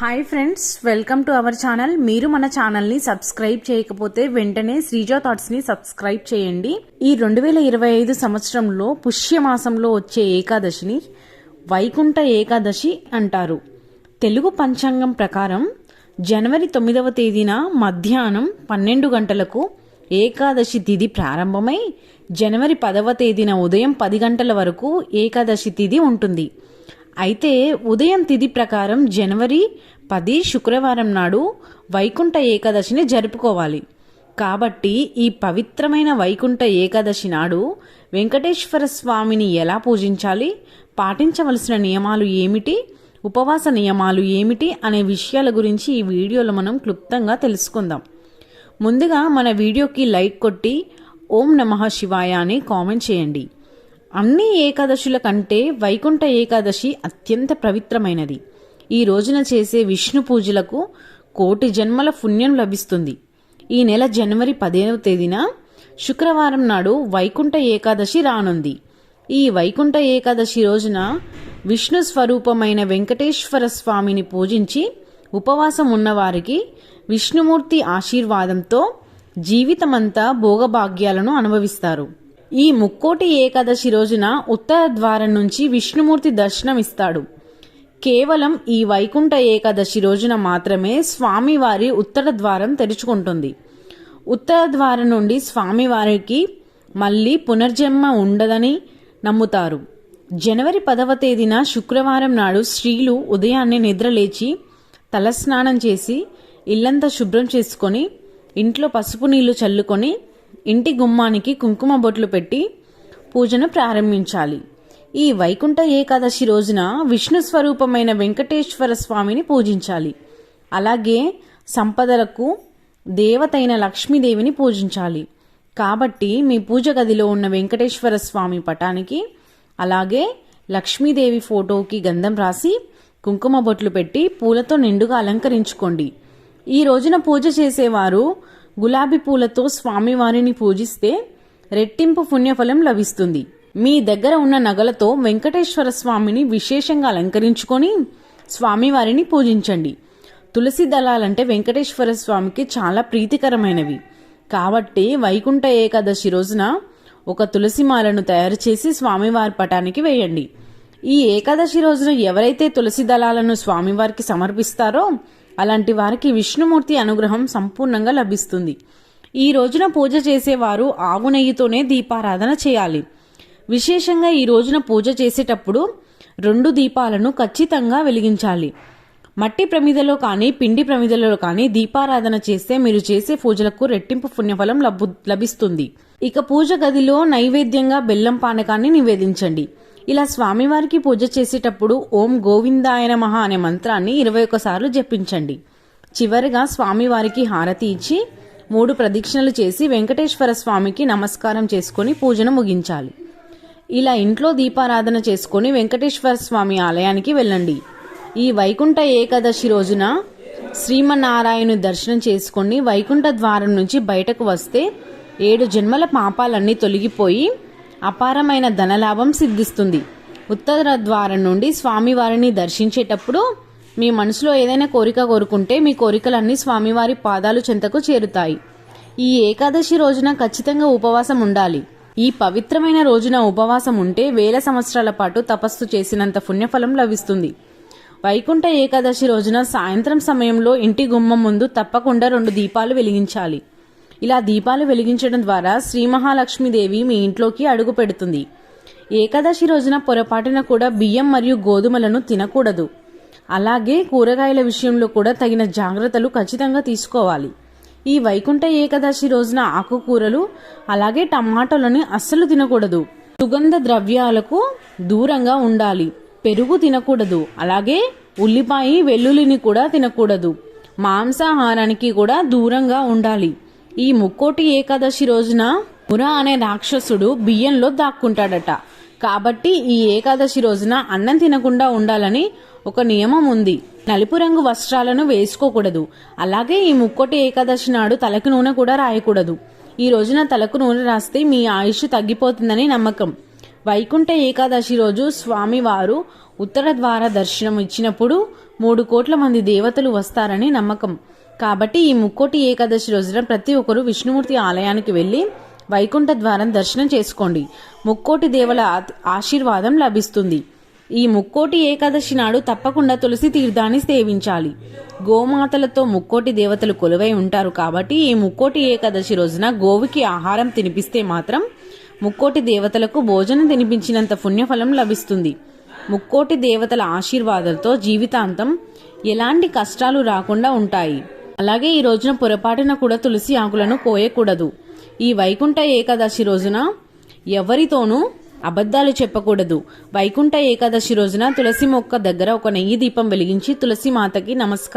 Hi friends welcome to our channel మీరు మన ఛానల్ని సబ్స్క్రైబ్ చేయకపోతే వెంటనే శ్రీజా థాట్స్ని సబ్స్క్రైబ్ చేయండి. ఈ రెండు వేల ఇరవై ఐదు సంవత్సరంలో పుష్యమాసంలో వచ్చే ఏకాదశిని వైకుంఠ ఏకాదశి అంటారు. తెలుగు పంచాంగం ప్రకారం జనవరి తొమ్మిదవ తేదీన మధ్యాహ్నం పన్నెండు గంటలకు ఏకాదశి తిథి ప్రారంభమై జనవరి పదవ తేదీన ఉదయం పది గంటల వరకు ఏకాదశి తిథి ఉంటుంది. అయితే ఉదయం తిథి ప్రకారం జనవరి పది శుక్రవారం నాడు వైకుంఠ ఏకాదశిని జరుపుకోవాలి. కాబట్టి ఈ పవిత్రమైన వైకుంఠ ఏకాదశి నాడు వెంకటేశ్వర స్వామిని ఎలా పూజించాలి? పాటించవలసిన నియమాలు ఏమిటి? ఉపవాస నియమాలు ఏమిటి? అనే విషయాల గురించి ఈ వీడియోలో మనం క్లుప్తంగా తెలుసుకుందాం. ముందుగా మన వీడియోకి లైక్ కొట్టి ఓం నమః శివాయ అని కామెంట్ చేయండి. అన్ని ఏకాదశుల కంటే వైకుంఠ ఏకాదశి అత్యంత పవిత్రమైనది. ఈ రోజున చేసే విష్ణు పూజలకు కోటి జన్మల పుణ్యం లభిస్తుంది. ఈ నెల జనవరి పదిహేనవ తేదీన శుక్రవారం నాడు వైకుంఠ ఏకాదశి రానుంది. ఈ వైకుంఠ ఏకాదశి రోజున విష్ణు స్వరూపమైన వెంకటేశ్వర స్వామిని పూజించి ఉపవాసం ఉన్నవారికి విష్ణుమూర్తి ఆశీర్వాదంతో జీవితమంతా భోగభాగ్యాలను అనుభవిస్తారు. ఈ ముక్కోటి ఏకాదశి రోజున ఉత్తర ద్వారం నుంచి విష్ణుమూర్తి దర్శనమిస్తాడు. కేవలం ఈ వైకుంఠ ఏకాదశి రోజున మాత్రమే స్వామివారి ఉత్తర ద్వారం తెరుచుకుంటుంది. ఉత్తర ద్వారం నుండి స్వామివారికి మళ్ళీ పునర్జన్మ ఉండదని నమ్ముతారు. జనవరి పదవ తేదీన శుక్రవారం నాడు స్త్రీలు ఉదయాన్నే నిద్రలేచి తలస్నానం చేసి ఇల్లంతా శుభ్రం చేసుకొని ఇంట్లో పసుపు నీళ్ళు చల్లుకొని ఇంటి గుమ్మానికి కుంకుమ బొట్లు పెట్టి పూజను ప్రారంభించాలి. ఈ వైకుంఠ ఏకాదశి రోజున విష్ణు స్వరూపమైన వెంకటేశ్వర స్వామిని పూజించాలి. అలాగే సంపదలకు దేవతైన లక్ష్మీదేవిని పూజించాలి. కాబట్టి మీ పూజ గదిలో ఉన్న వెంకటేశ్వర స్వామి పటానికి అలాగే లక్ష్మీదేవి ఫోటోకి గంధం రాసి కుంకుమ బొట్లు పెట్టి పూలతో నిండుగా అలంకరించుకోండి. ఈ రోజున పూజ చేసేవారు గులాబీ పూలతో స్వామివారిని పూజిస్తే రెట్టింపు పుణ్యఫలం లభిస్తుంది. మీ దగ్గర ఉన్న నగలతో వెంకటేశ్వర స్వామిని విశేషంగా అలంకరించుకొని స్వామివారిని పూజించండి. తులసి దళాలంటే వెంకటేశ్వర స్వామికి చాలా ప్రీతికరమైనవి. కాబట్టి వైకుంఠ ఏకాదశి రోజున ఒక తులసి మాలను తయారు చేసి స్వామివారి పటానికి వేయండి. ఈ ఏకాదశి రోజున ఎవరైతే తులసి దళాలను స్వామివారికి సమర్పిస్తారో అలాంటి వారికి విష్ణుమూర్తి అనుగ్రహం సంపూర్ణంగా లభిస్తుంది. ఈ రోజున పూజ చేసేవారు ఆవు నెయ్యితోనే దీపారాధన చేయాలి. విశేషంగా ఈ రోజున పూజ చేసేటప్పుడు రెండు దీపాలను ఖచ్చితంగా వెలిగించాలి. మట్టి ప్రమిదలో కానీ పిండి ప్రమిదలో కానీ దీపారాధన చేస్తే మీరు చేసే పూజలకు రెట్టింపు పుణ్యఫలం లభిస్తుంది. ఇక పూజ గదిలో నైవేద్యంగా బెల్లం పానకాన్ని నివేదించండి. ఇలా స్వామివారికి పూజ చేసేటప్పుడు ఓం గోవిందాయ నమః అనే మంత్రాన్ని ఇరవై ఒక్కసార్లు జపించండి. చివరిగా స్వామివారికి హారతి ఇచ్చి మూడు ప్రదక్షిణలు చేసి వెంకటేశ్వర స్వామికి నమస్కారం చేసుకొని పూజను ముగించాలి. ఇలా ఇంట్లో దీపారాధన చేసుకొని వెంకటేశ్వర స్వామి ఆలయానికి వెళ్ళండి. ఈ వైకుంఠ ఏకాదశి రోజున శ్రీమన్నారాయణు దర్శనం చేసుకుని వైకుంఠ ద్వారం నుంచి బయటకు వస్తే ఏడు జన్మల పాపాలన్నీ తొలగిపోయి అపారమైన ధనలాభం సిద్ధిస్తుంది. ఉత్తర ద్వారం నుండి స్వామివారిని దర్శించేటప్పుడు మీ మనసులో ఏదైనా కోరిక కోరుకుంటే మీ కోరికలన్నీ స్వామివారి పాదాలు చెంతకు చేరుతాయి. ఈ ఏకాదశి రోజున ఖచ్చితంగా ఉపవాసం ఉండాలి. ఈ పవిత్రమైన రోజున ఉపవాసం ఉంటే వేల సంవత్సరాల పాటు తపస్సు చేసినంత పుణ్యఫలం లభిస్తుంది. వైకుంఠ ఏకాదశి రోజున సాయంత్రం సమయంలో ఇంటి గుమ్మం ముందు తప్పకుండా రెండు దీపాలు వెలిగించాలి. ఇలా దీపాలు వెలిగించడం ద్వారా శ్రీ మహాలక్ష్మీదేవి మీ ఇంట్లోకి అడుగు పెడుతుంది. ఏకాదశి రోజున పొరపాటున కూడా బియ్యం మరియు గోధుమలను తినకూడదు. అలాగే కూరగాయల విషయంలో కూడా తగిన జాగ్రత్తలు ఖచ్చితంగా తీసుకోవాలి. ఈ వైకుంఠ ఏకాదశి రోజున ఆకుకూరలు అలాగే టమాటోలను అస్సలు తినకూడదు. సుగంధ ద్రవ్యాలకు దూరంగా ఉండాలి. పెరుగు తినకూడదు. అలాగే ఉల్లిపాయ వెల్లుల్లిని కూడా తినకూడదు. మాంసాహారానికి కూడా దూరంగా ఉండాలి. ఈ ముక్కోటి ఏకాదశి రోజున మురా అనే రాక్షసుడు బియ్యంలో దాక్కుంటాడట. కాబట్టి ఈ ఏకాదశి రోజున అన్నం తినకుండా ఉండాలని ఒక నియమం ఉంది. నలుపు రంగు వస్త్రాలను వేసుకోకూడదు. అలాగే ఈ ముక్కోటి ఏకాదశి నాడు తలకు నూనె కూడా రాయకూడదు. ఈ రోజున తలకు నూనె రాస్తే మీ ఆయుష్ తగ్గిపోతుందని నమ్మకం. వైకుంఠ ఏకాదశి రోజు స్వామివారు ఉత్తర ద్వార దర్శనం ఇచ్చినప్పుడు మూడు కోట్ల మంది దేవతలు వస్తారని నమ్మకం. కాబట్టి ఈ ముక్కోటి ఏకాదశి రోజున ప్రతి ఒక్కరూ విష్ణుమూర్తి ఆలయానికి వెళ్ళి వైకుంఠ ద్వారం దర్శనం చేసుకోండి. ముక్కోటి దేవుల ఆశీర్వాదం లభిస్తుంది. ఈ ముక్కోటి ఏకాదశి నాడు తప్పకుండా తులసి తీర్థాన్ని సేవించాలి. గోమాతలతో ముక్కోటి దేవతలు కొలువై ఉంటారు కాబట్టి ఈ ముక్కోటి ఏకాదశి రోజున గోవుకి ఆహారం తినిపిస్తే మాత్రం ముక్కోటి దేవతలకు భోజనం తినిపించినంత పుణ్యఫలం లభిస్తుంది. ముక్కోటి దేవతల ఆశీర్వాదాలతో జీవితాంతం ఎలాంటి కష్టాలు రాకుండా ఉంటాయి. అలాగే ఈ రోజున పొరపాటున కూడా తులసి ఆకులను కోయకూడదు. ఈ వైకుంఠ ఏకాదశి రోజున ఎవరితోనూ అబద్ధాలు చెప్పకూడదు. వైకుంఠ ఏకాదశి రోజున తులసి మొక్క దగ్గర ఒక నెయ్యి దీపం వెలిగించి తులసి మాతకి నమస్కారం